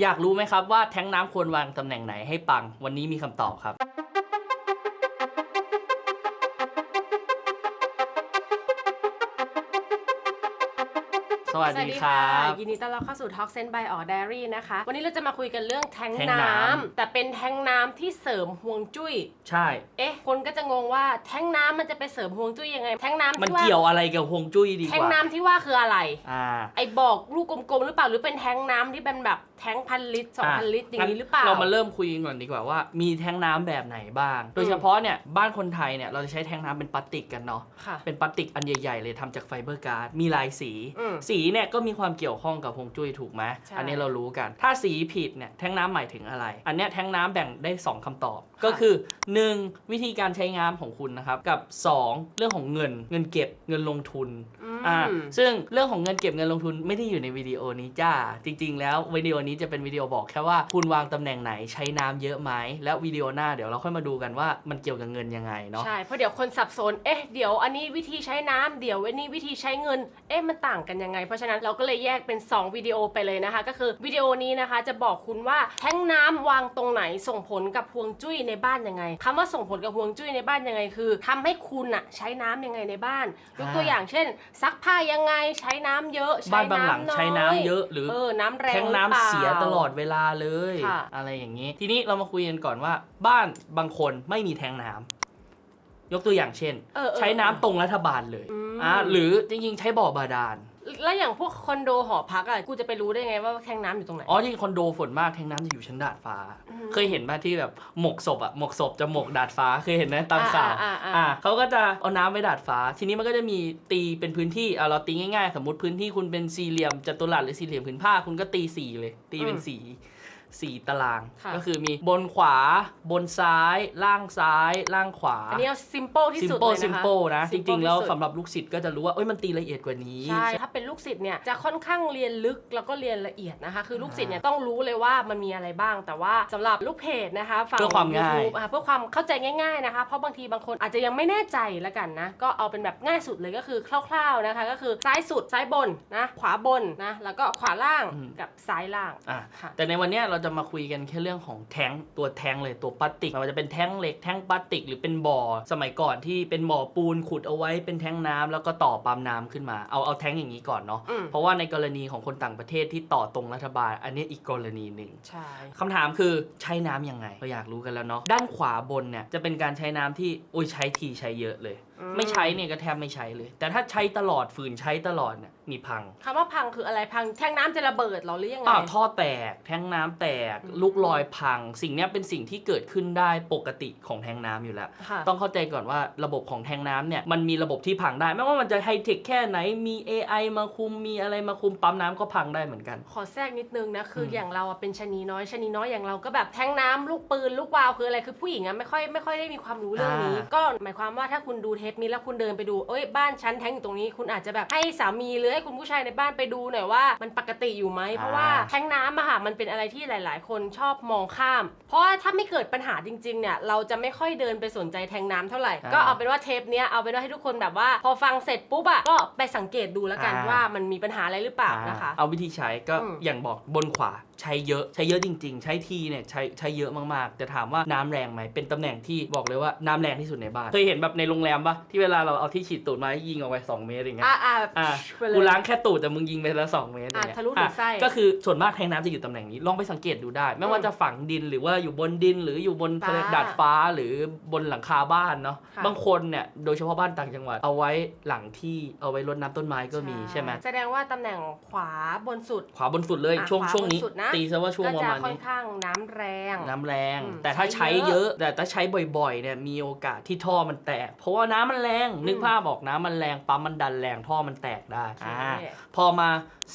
อยากรู้ไหมครับว่าแท้งน้ำควรวางตำแหน่งไหนให้ปัง วันนี้มีคำตอบครับ สวัสดีครับ ยินดีต้อนรับเข้าสู่ Talk Sense by Or Diary นะคะ วันนี้เราจะมาคุยกันเรื่องแท้งแท้งน้น้ำำแต่เป็นแท้งน้ำที่เสริมห่วงจุ้ย ใช่ เอ๊ะ คนก็จะงงว่าแท้งน้ำมันจะไปเสริมห่วงจุ้ยยังไง แท้งน้ำมันที่ว่าเกี่ยวอะไรกับฮวงจุ้ยดีกแท้งว่าน้ำที่ว่าคืออะไร อ่าไอ้บอกลูกกลมๆหรือเปล่าหรือเป็นแท้งน้ำที่เป็นแบบแท้งพันลิตรสองพันลิตรอย่างนี้หรือเปล่า เรามาเริ่มคุยกันก่อนดีกว่าว่ามีแท้งน้ำแบบไหนบ้าง โดยเฉพาะเนี่ยบ้านคนไทยเนี่ยเราจะใช้แท้งน้ำเป็นพลาสติกกันเนาะค่ะ เป็นพลาสติกอันใหญ่ๆเลยทำจากไฟเบอร์การ์ดมีลายสี อืม สีเนี่ยก็มีความเกี่ยวข้องกับฮวงจุ้ยถูกไหมใช่ อันนี้เรารู้กัน ถ้าสีผิดเนี่ยแท้งน้ำหมายถึงอะไร อันเนี้ยแท้งน้ำแบ่งได้ 2คำตอบ ก็คือ 1. วิธีการใช้งานของคุณนะครับ กับ 2. เรื่องของเงินเงินเก็บเงินลงทุนมอ่าซึ่งเรื่องของเงินเก็บเงินลงทุนไม่ได้อยู่ในวิดีโอนี้จ้า จริง ๆ แล้ววิดีโอนี้จะเป็นวิดีโอบอกแค่ว่าคุณวางตำแหน่งไหนใช้น้ำเยอะไหมแล้ววิดีโอหน้าเดี๋ยวเราค่อยมาดูกันว่ามันเกี่ยวกับเงินยังไงเนาะ ใช่ เพราะเดี๋ยวคนสับสน เอ๊ะ เดี๋ยวอันนี้วิธีใช้น้ำเดี๋ยวอันนี้วิธีใช้เงิน เอ๊ะ มันต่างกันยังไง เพราะฉะนั้นเราก็เลยแยกเป็น 2 วิดีโอไปเลยนะคะ ก็คือวิดีโอนี้นะคะจะบอกคุณว่าแท้งน้ำวางตรงไหนส่งผลกับฮวงจุ้ยในบ้านยังไงคำว่าส่งผลกับฮวงจุ้ยในบ้านยังไงคือทำให้คุณอะใช้น้ำยังไงในบ้านยกตัวอย่างเช่น ซักผ้ายังไงใช้น้ำเยอะใช้บ้านบางหลังน้อยใช้น้ำเยอะหรือเออน้ำแรงแท้งหรือน้ำปล่าเสียตลอดเวลาเลยค่ะอะไรอย่างนี้ ทีนี้เรามาคุยกันก่อนว่า บ้านบางคนไม่มีแท้งน้ำยกตัวอย่างเช่นเออเออใช้น้ำตรงรัฐบาลเลยอืมอ่าหรือจริงๆ ใช้บ่อบาดาล แล้วอย่างพวกคอนโดหอพักอะกูจะไปรู้ได้ไงว่าแท้งน้ำอยู่ตรงไหน อ๋อจริงๆคอนโดฝนมากแท้งน้ำจะอยู่ชั้นดาดฟ้า อืมเคยเห็นป่ะที่แบบหมกศพอะหมกศพจะหมกดาดฟ้าเคยเห็นไหมตามข่าวอ่าอ่าอ่า อ่าเขาก็จะเอาน้ำไปดาดฟ้า ทีนี้มันก็จะมีตีเป็นพื้นที่อ่าเราตีง่ายๆ สมมติพื้นที่คุณเป็นสี่เหลี่ยมจัตุรัสหรือสี่เหลี่ยมผืนผ้าคุณก็ตีสี่เลย ตีเป็นสี่ สี่ตาราง ค่ะ ก็คือมีบนขวาบนซ้าย ล่างซ้าย ล่างขวา อันนี้เอา simple ที่ซิมสุดเปิลเลยนะคะซิมเปิลนะ จ simple ริง ๆ แล้วที่สุด สำหรับลูกศิษย์ก็จะรู้ว่าเอ้ยมันตีละเอียดกว่านี้ ใช่ ถ้าเป็นลูกศิษย์เนี่ยจะค่อนข้างเรียนลึกแล้วก็เรียนละเอียดนะคะ คือลูกศิษย์เนี่ยต้องรู้เลยว่ามันมีอะไรบ้าง แต่ว่าสำหรับลูกเพจนะคะฝั่ง เพื่อความง่าย YouTube อะเพื่อความเข้าใจง่ายๆนะคะ เพราะบางทีบางคนอาจจะยังไม่แน่ใจละกันนะ ก็เอาเป็นแบบง่ายสุดเลยก็คือคร่าวๆนะคะ ก็คือซ้ายสุดซ้ายบนนะ ขวาบนนะ แล้วก็ขวาล่างกับซ้ายล่างอะค่ะ แต่ในวันเนี้ยเราจะมาคุยกันแค่เรื่องของแท้งตัวแท้งเลยตัวพลาสติกไมันจะเป็นแท้งเหล็กแท้งพลาสติกหรือเป็นบ่อ สมัยก่อนที่เป็นบ่อปูนขุดเอาไว้เป็นแท้งน้ำแล้วก็ต่อปั๊มน้ำขึ้นมาเอาเอาแท้งอย่างนี้ก่อนเนาะอืมเพราะว่าในกรณีของคนต่างประเทศที่ต่อตรงรัฐบาล อันนี้อีกกรณีหนึ่งใช่คำถามคือใช้น้ำยังไงเราอยากรู้กันแล้วเนาะด้านขวาบนเนี่ยจะเป็นการใช้น้ำที่โอ้ยใช้ทีใช้เยอะเลยอืมไม่ใช้เนี่ยก็แทบไม่ใช้เลย แต่ถ้าใช้ตลอดฝืนใช้ตลอดเนี่ยมีพังคำว่าพังคืออะไรพังแท่งน้ำจะระเบิดเหรอหรือยังไงอ่าท่อแตก แท้งน้ำแตกอืมลูกลอยพัง สิ่งเนี้ยเป็นสิ่งที่เกิดขึ้นได้ปกติของแท้งน้ำอยู่แล้วค่ะต้องเข้าใจก่อนว่าระบบของแท้งน้ำเนี่ยมันมีระบบที่พังได้ ไม่ว่ามันจะไฮเทคแค่ไหนมี AI มาคุมมีอะไรมาคุมปั๊มน้ำก็พังได้เหมือนกัน ขอแทรกนิดนึงนะคืออมอย่างเราอะเป็นชะนีน้อยชะนีน้อยอย่างเราก็แบบแทงน้ำลูกปืนลูกวาวคืออะไรคือผู้หญิงอะไม่ค่อยไม่ค่อยได้มีความรู้เรื่องนี้ ก็หมายความว่าถ้าคุณดูเทปนี้แล้วคุณเดินไปดูเอ้ยบ้านฉันแทงอยู่ตรงนี้ คุณอาจจะแบบให้สามีหรือให้คุณผู้ชายในบ้านไปดูหน่อยว่ามันปกติอยู่ไหมเพราะว่าแทงน้ำอะค่ะมันเป็นอะไรที่หลาย ๆ คนชอบมองข้าม เพราะว่าถ้าไม่เกิดปัญหาจริง ๆ เนี่ยเราจะไม่ค่อยเดินไปสนใจแทงน้ำเท่าไหร่อ่าก็เอาเป็นว่าเทปเนี้ยเอาเป็นว่าให้ทุกคนแบบว่า พอฟังเสร็จปุ๊บอะก็ไปสังเกตดูแล้วกันอ่าว่ามันมีปัญหาอะไรหรือเปล่านะคะ เอาวิธีใช้ก็อืม อย่างบอกบนขวาใช้เยอะใช้เยอะจริง ๆ ใช้ทีเนี่ยใช้ใช้เยอะมากๆ แต่ถามว่าน้ำแรงไหมเป็นตำแหน่งที่บอกเลยว่าน้ำแรงที่สุดในบ้านเคยเห็นแบบในโรงแรมปะที่เวลาเราเอาที่ฉีดตูดมาให้ยิงออกไป2เมตรอย่างเงี้ยอ่าอ่าอะไปเลยกูล้างแค่ตูดแต่มึงยิงไปแล้วสองเมตรอย่างเงี้ยอะทะลุถึงไส้ อะก็คือส่วนมากแทงน้ำจะอยู่ตำแหน่งนี้ลองไปสังเกตดูได้ ไม่ว่าอืมจะฝังดินหรือว่าอยู่บนดินหรืออยู่บนฟ้าดาดฟ้าหรือบนหลังคาบ้านเนาะค่ะ บางคนเนี่ยโดยเฉพาะบ้านต่างจังหวัดเอาไว้หลังที่เอาไว้รดน้ำต้นไม้ก็มีใช่ไหมแสดงว่าตำแหน่งขวาบนสุด ขวาบนสุดเลยอะช่วงขวาช่วงนี้บนสุดนะ ตีซะว่าช่วงก็ประจะมาณค่อนนี้ ข้างน้ำแรง น้ำแรง อืมแต่ถ้าใช้ใช้เยเยอะ อะ แต่ถ้าใช้บ่อยๆ เนี่ย มีโอกาสที่ท่อมันแตก เพราะว่าน้ำมันแรง นึกอืมภาพออกน้ำมันแรงปั๊มมันดันแรงท่อมันแตกได้โอเคอ่าพอมา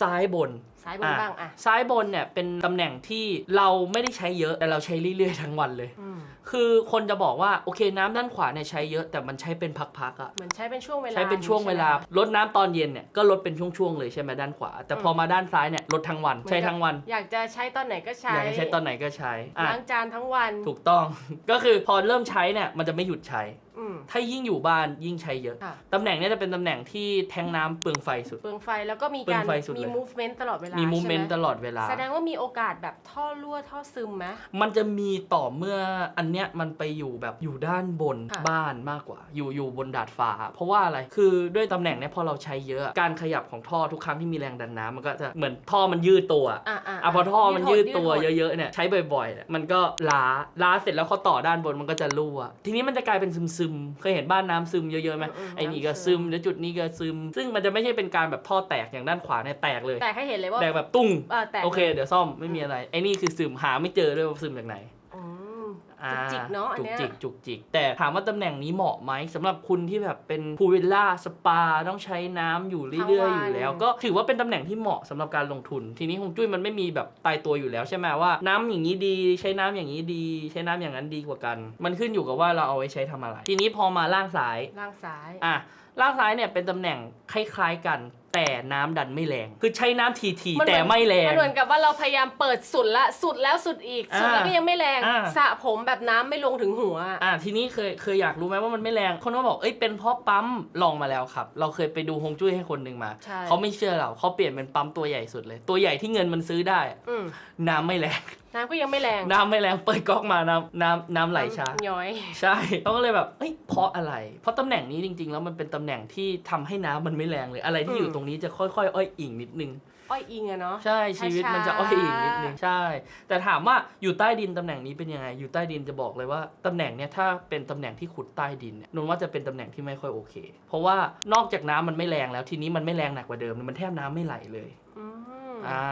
ซ้ายบน ซ้ายบนบ้างอะซ้ายบนเนี่ยเป็นตำแหน่งที่เราไม่ได้ใช้เยอะแต่เราใช้เรื่อยๆทั้งวันเลยอืมคือคนจะบอกว่าโอเคน้ำด้านขวาเนี่ยใช้เยอะแต่มันใช้เป็นพักๆอะเหมือนใช้เป็นช่วงเวลาใช้เป็นช่วงเวลาใช่ไหมลดน้ำตอนเย็นเนี่ยก็ลดเป็นช่วงๆเลยใช่ไหมด้านขวา แต่อืมพอมาด้านซ้ายเนี่ยลดทั้งวันเหมือนใช้กับทั้งวัน อยากจะใช้ตอนไหนก็ใช้อยากจะใช้ตอนไหนก็ใช้อะล้างจานทั้งวันถูกต้องก็คือพอเริ่มใช้เนี่ยมันจะไม่หยุดใช้อืมถ้ายิ่งอยู่บ้านยิ่งใช้เยอะค่ะตำแหน่งเนี้ยจะเป็นตำแหน่งที่แทงน้ำเปลืองไฟสุด เปลืองไฟแล้วก็มีเปลืกาอรงไฟสุดเลยมี movement ตลอดเวลามีมีมูเมนต์ตลอดเวลา แสดงว่ามีโอกาสแบบท่อรั่วท่อซึมไหม มันจะมีต่อเมื่ออันเนี้ยมันไปอยู่แบบอยู่ด้านบนค่ะ บ้านมากกว่า อยู่อยู่บนดาดฟ้า เพราะว่าอะไรคือด้วยตำแหน่งเนี้ยพอเราใช้เยอะการขยับของท่อทุกครั้งที่มีแรงดันน้ำมันก็จะเหมือนท่อมันยืดตัวอะอะอะพอท่อมันยืดตัวหเยอะๆเนี่ยใช้บ่อยๆเนี่ยมันก็ล้าล้าเสร็จแล้วเขาต่อด้านบนมันก็จะรั่วทีนี้มันจะกลายเป็นซึมๆเคยเห็นบ้านน้ำซึมเยอะๆไหมอืมๆไอ้นี่ก็น้ำซึซึมมแล้วจุดนี้ก็ซึม ซึ่งมันจะไม่ใช่เป็นการแบบท่อแตกอย่างด้านขวาเนี่ยแตกเลย แต่ให้เห็นเลยว่าแตกแบบตุ้งเออแตกโอเค เดี๋ยวซ่อมไม่มีอะไรไอ้นี่คือซึมหาไม่เจอด้วยว่าซึมจากไหนอืม อ่าจุกจิกเนาะอันจุกเนี้ย จิกจุกจิก แต่ถามว่าตำแหน่งนี้เหมาะไหมสำหรับคุณที่แบบเป็นพูลวิลล่าสปาต้องใช้น้ำอยู่เรื่อยๆ อยู่แล้ว ก็ถือว่าเป็นตำแหน่งที่เหมาะสำหรับการลงทุน ทีนี้ฮวงจุ้ยมันไม่มีแบบตายตัวอยู่แล้วใช่ไหมว่าน้ำอย่างนี้ดีใช้น้ำอย่างนี้ดี ใช้น้ำอย่างนั้นดีกว่ากัน มันขึ้นอยู่กับว่าเราเอาไว้ใช้ทำอะไร ทีนี้พอมาล่างซ้าย ล่างซ้าย อะ ล่างซ้ายเนี่ยเป็นตำแหน่งคล้ายๆกัน แต่น้ำดันไม่แรง คือใช้น้ำทีทีๆมันเหมือนแต่ไม่แรง มันเหมือนกับว่าเราพยายามเปิดสุดละสุดแล้วสุดอีก สุดแล้วอ่าก็ยังไม่แรงอ่า สระผมแบบน้ำไม่ลงถึงหัว อะทีนี้เคยเคยอยากรู้ไหมว่ามันไม่แรง คนก็บอกเอ้ยเป็นเพราะปั๊มลองมาแล้วครับ เราเคยไปดูฮวงจุ้ยให้คนหนึ่งมา ใช่ เขาไม่เชื่อเราเขาเปลี่ยนเป็นปั๊มตัวใหญ่สุดเลย ตัวใหญ่ที่เงินมันซื้อได้ อืม น้ำไม่แรง น้ำก็ยังไม่แรงน้ำไม่แรงเปิดก๊อกมาน้ำน้ำน้ำไหลช้าย้อย ใช่เขาก็เลยแบบเอ้ยเพราะอะไร เพราะตำแหน่งนี้จริง ๆ แล้วมันเป็นตำแหน่งที่ทำให้น้ำมันไม่แรงเลย อะไรที่อยู่ตรงนี้จะค่อยๆ อ้อยอิงนิดนึงอ้อยอิงอะเนาะใช่ชีวิตมันจะช้าๆอ้อยอิงนิดนึงใช่ แต่ถามว่าอยู่ใต้ดินตำแหน่งนี้เป็นยังไง อยู่ใต้ดินจะบอกเลยว่าตำแหน่งเนี้ยถ้าเป็นตำแหน่งที่ขุดใต้ดินเนี่ยนนว่าจะเป็นตำแหน่งที่ไม่ค่อยโอเค เพราะว่านอกจากน้ำมันไม่แรงแล้วทีนี้มันไม่แรงหนักกว่าเดิมมันแทบน้ำไม่ไหลเลยอืมอ่า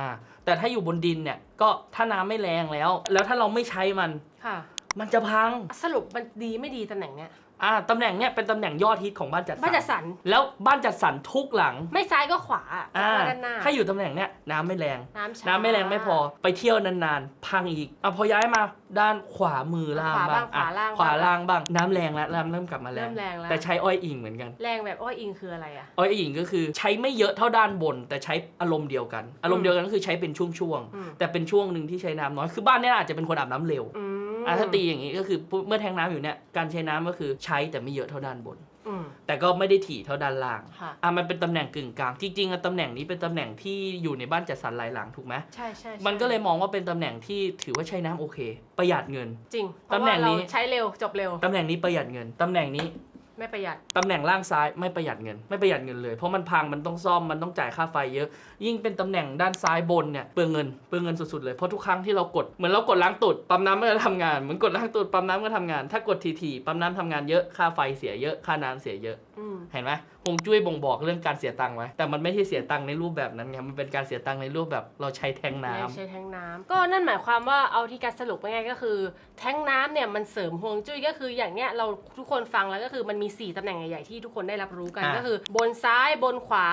แต่ถ้าอยู่บนดินเนี่ยก็ถ้าน้ำไม่แรงแล้ว แล้วถ้าเราไม่ใช้มัน ค่ะ มันจะพัง สรุปมันดีไม่ดีตำแหน่งเนี้ย อ่าตำแหน่งเนี้ยเป็นตำแหน่งยอดฮิตของบ้านจัดสรรบ้านจัดสรรแล้วบ้านจัดสรรทุกหลังไม่ซ้ายก็ขวาอ่าเพราะว่าด้านหน้าถ้าอยู่ตำแหน่งเนี้ยน้ำไม่แรง น้ำช้าน้ำไม่แรงไม่พอไปเที่ยวนานๆ พังอีกอะพอย้ายมาด้านขวามือล่างขวาบ้าบ้างงขวาอะล่างขวาบ้างล่างบ้างน้ำแรงแล้วน้ำเริ่มกลับมาแรเริ่งมแรงแล้วแต่ใช้อ้อยอิงเหมือนกัน แรงแบบอ้อยอิงคืออะไรอะอ้อยอิงก็คือใช้ไม่เยอะเท่าด้านบน แต่ใช้อารมณ์เดียวกัน อารมณ์เดียวกันก็คือใช้เป็นช่วงอืมๆแต่เป็นช่วงหนึ่งที่ใช้น้ำน้อยคือบ้านเนี้ยอาจจะเป็นคนอาบน้ำเร็ว อืมอะถ้าตีอย่างนี้ก็คือเมื่อแทงน้ำอยู่เนี่ยการใช้น้ำก็คือใช้แต่ไม่เยอะเท่าด้านบนอืมแต่ก็ไม่ได้ถี่เท่าด้านล่างค่ะอะมันเป็นตำแหน่งกึ่งกลาง จริงๆอะตำแหน่งนี้เป็นตำแหน่งที่อยู่ในบ้านจัดสรรหลายหลังถูกไหมใช่ใช่ใช่มันก็เลยมองว่าเป็นตำแหน่งที่ถือว่าใช้น้ำโอเค ประหยัดเงิน จริงตำแหน่งนี้เพราะว่าเราใช้เร็วจบเร็วตำแหน่งนี้ประหยัดเงินตำแหน่งนี้ ไม่ประหยัด ตำแหน่งล่างซ้ายไม่ประหยัดเงิน ไม่ประหยัดเงินเลย เพราะมันพังมันต้องซ่อมมันต้องจ่ายค่าไฟเยอะ ยิ่งเป็นตำแหน่งด้านซ้ายบนเนี่ยเปลืองเงินเปลืองเงินสุดๆเลยเพราะทุกครั้งที่เรากดเหมือนเรากดล้างตูดปั๊มน้ำมันก็ทำงานเหมือนกดล้างตูดปั๊มน้ำก็ทำงาน ถ้ากดทีๆปั๊มน้ำทำงานเยอะค่าไฟเสียเยอะค่าน้ำเสียเยอะ อืม เห็นไหมฮวงจุ้ยบ่งบอกเรื่องการเสียตังค์ไว้ แต่มันไม่ใช่เสียตังค์ในรูปแบบนั้นไง มันเป็นการเสียตังค์ในรูปแบบเราใช้แทงน้ำไม่ใช้แทงน้ำก็นั่นหมายความว่าเอาที่การสรุปง่ายๆก็คือ แทงน้ำเนี่ยมันเสริมห่วงจุ้ยก็คืออย่างเนี้ยเราทุกคนฟังแล้วก็คือมันมี 4ตำแหน่งใหญ่ๆที่ทุกคนได้รับรู้กันอะ ก็คือ บนซ้ายบนขวา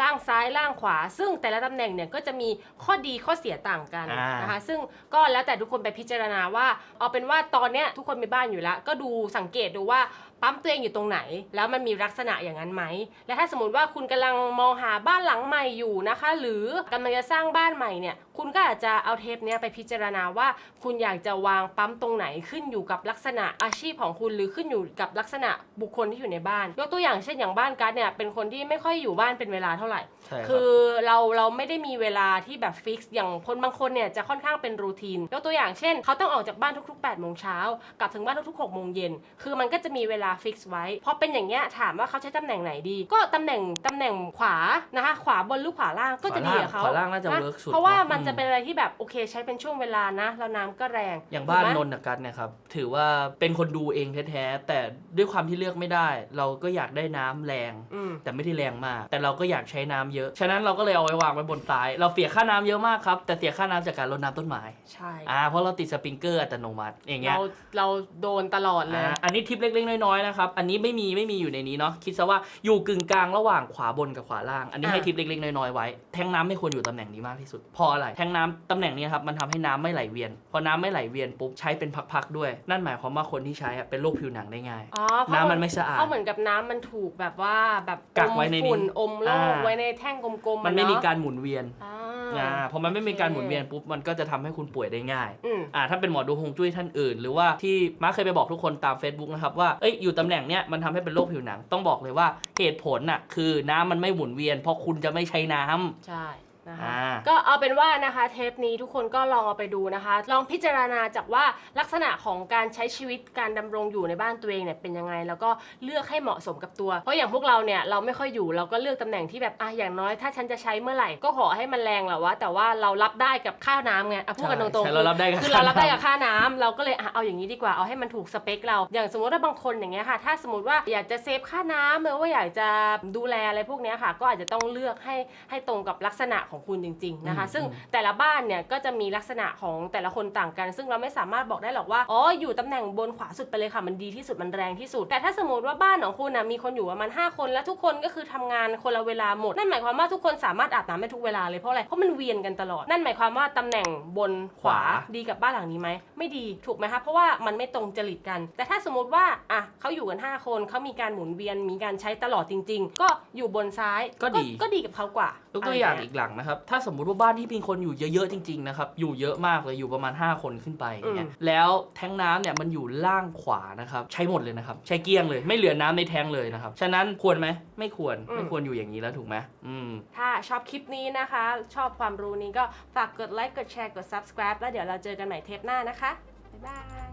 ล่างซ้ายล่างขวา ซึ่งแต่ละตำแหน่งเนี่ยก็จะมีข้อดีข้อเสียต่างกันอ่านนะคะ ซึ่งก็แล้วแต่ทุกคนไปพิจารณาว่า เอาเป็นว่าตอนเนี้ยทุกคนมีบ้านอยู่แล้ว ก็ดูสังเกตดูว่าปั๊มตัวเองอยู่ตรงไหน แล้วมันมีลักษณะอย่างนั้นไหมและถ้าสมมติว่าคุณกำลังมองหาบ้านหลังใหม่อยู่นะคะ หรือกำลังจะสร้างบ้านใหม่เนี่ยคุณก็อาจจะเอาเทปเนี้ยไปพิจารณาว่า คุณอยากจะวางปั๊มตรงไหนขึ้นอยู่กับลักษณะอาชีพของคุณหรือขึ้นอยู่กับลักษณะบุคคลที่อยู่ในบ้าน ยกตัวอย่างเช่นอย่างบ้านกัสเนี่ยเป็นคนที่ไม่ค่อยอยู่บ้านเป็นเวลาเท่าไหร่ใช่ครับคือเราเราไม่ได้มีเวลาที่แบบฟิกซ์อย่างคนบางคนเนี่ยจะค่อนข้างเป็นรูทีนยกตัวอย่างเช่น เขาต้องออกจากบ้านทุกๆ8โมงเช้ากลับถึงบ้านทุกๆ6โมงเย็นคือมันก็จะมีเวลาฟิกซ์ไว้พอเป็นอย่างเงี้ยถามว่าเขาใช้ตำแหน่งไหนดี ก็ตำแหน่งตำแหน่งขวานะคะ ขวาบนหรือขวาล่างก็จะดีกับเขาขวาล่างน่าจะนะเวิร์กสุดเพราะว่าเนอะมันจะอืมเป็นอะไรที่แบบโอเคใช้เป็นช่วงเวลานะแล้วน้ำก็แรงอย่างบ้านถูกไหมนนท์กับกันเนี่ยครับถือว่าเป็นคนดูเองแท้ๆแต่ด้วยความที่เลือกไม่ได้ เราก็อยากได้น้ำแรงอืมแต่ไม่ได้แรงมาก แต่เราก็อยากใช้น้ำเยอะ ฉะนั้นเราก็เลยเอาไว้วางไว้บนซ้าย เราเสียค่าน้ำเยอะมากครับแต่เสียค่าน้ำจากการรดน้ำต้นไม้ใช่อ่าเพราะเราติดสปริงเกอร์อัตโนมัติอย่างเงี้ยเราเราโดนตลอดเลยอ่าอันนี้ทิปเล็กๆน้อยๆนะครับอันนี้ไม่มีไม่มีอยู่ในนี้เนาะคิดซะว่าอยู่กึ่งกลางระหว่างขวาบนกับขวาล่าง อันนี้อ่าให้ทิปเล็กๆน้อยๆไว้ แทงน้ำไม่ควรอยู่ตำแหน่งนี้มากที่สุด เพราะอะไร แทงน้ำตำแหน่งนี้ครับมันทำให้น้ำไม่ไหลเวียน พอน้ำไม่ไหลเวียนปุ๊บใช้เป็นพักๆด้วย นั่นหมายความว่าคนที่ใช้อะเป็นโรคผิวหนังได้ง่าย อ๋อเพราะน้ำมันไม่สะอาดเพราะเหมือนกับน้ำมันถูกแบบว่าแบบกักไว้ในนี้อมฝุ่นอมโลกอ่า ไว้ในแท่งกลมๆมันไม่อะเาะมีการหมุนเวียน อ่า อ่าพอมันไม่มีการหมุนเวียนปุ๊บมันก็จะทำให้คุณป่วยได้ง่ายอืมอ่าถ้าเป็นหมอดูฮวงจุ้ยท่านอื่น หรือว่าที่มาร์คเคยไปบอกทุกคนตาม Facebook นะครับว่าเอ้ยอยู่ตำแหน่งเนี้ยมันทำให้เป็นโรคผิวหนังต้องบอกเลยว่าเหตุผลน่ะคือน้ำมันไม่หมุนเวียน เพราะคุณจะไม่ใช้น้ำใช่ นะคะอ่าก็เอาเป็นว่านะคะเทปนี้ทุกคนก็ลองเอาไปดูนะคะ ลองพิจารณาจากว่าลักษณะของการใช้ชีวิตการดำรงอยู่ในบ้านตัวเองเนี่ยเป็นยังไง แล้วก็เลือกให้เหมาะสมกับตัว เพราะอย่างพวกเราเนี่ยเราไม่ค่อยอยู่เราก็เลือกตำแหน่งที่แบบอะอย่างน้อยถ้าฉันจะใช้เมื่อไหร่ก็ขอให้มันแรงแหละวะแต่ว่าเรารับได้กับค่าน้ำไงอะพูดกันตรงใช่ๆเรารับได้กับคือเรารับได้ค่าน้ำกับค่าน้ำเราก็เลยอะเอาอย่างนี้ดีกว่าเอาให้มันถูกสเปคเรา อย่างสมมติว่าบางคนอย่างเงี้ยค่ะถ้าสมมติว่าอยากจะเซฟค่าน้ำหรือว่าอยากจะดูแลอะไรพวกเนี้ยค่ะ ก็อาจจะต้องเลือกให้ให้ตรงกับลักษณะของคุณจริง ๆนะคะอืมซึ่งแต่ละบ้านเนี่ยก็จะมีลักษณะของแต่ละคนต่างกัน ซึ่งเราไม่สามารถบอกได้หรอกว่าอ๋ออยู่ตำแหน่งบนขวาสุดไปเลยค่ะมันดีที่สุดมันแรงที่สุด แต่ถ้าสมมติว่าบ้านของคุณนะมีคนอยู่ประมาณ5คนแล้วทุกคนก็คือทำงานคนละเวลาหมด นั่นหมายความว่าทุกคนสามารถอาบน้ำได้ทุกเวลาเลยเพราะอะไรเพราะมันเวียนกันตลอดนั่นหมายความว่าตำแหน่งบนขวาขวาดีกับบ้านหลังนี้ไหมไม่ดีถูกไหมคะเพราะว่ามันไม่ตรงจริตกัน แต่ถ้าสมมติว่าอะเขาอยู่กัน 5 คนเขามีการหมุนเวียนมีการใช้ตลอดจริง ๆ ก็อยู่บนซ้ายก็ดีก็ดีกับเขากว่ายกตัวอย่างะไรอีกหลังนะครับ ถ้าสมมุติว่าบ้านที่มีคนอยู่เยอะๆจริงๆนะครับ อยู่เยอะมากเลย อยู่ประมาณ 5 คนขึ้นไปอย่างเงี้ยอืมแล้วแท้งน้ำเนี่ยมันอยู่ล่างขวานะครับ ใช้หมดเลยนะครับ ใช้เกลี้ยงเลย ไม่เหลือน้ำในแท้งเลยนะครับ ฉะนั้นควรไหม ไม่ควร ไม่ควรอยู่อย่างนี้แล้วถูกไหมอืม ถ้าชอบคลิปนี้นะคะ ชอบความรู้นี้ก็ฝากกดไลค์ กดแชร์ กด subscribe แล้วเดี๋ยวเราเจอกันใหม่เทปหน้านะคะ บ๊ายบาย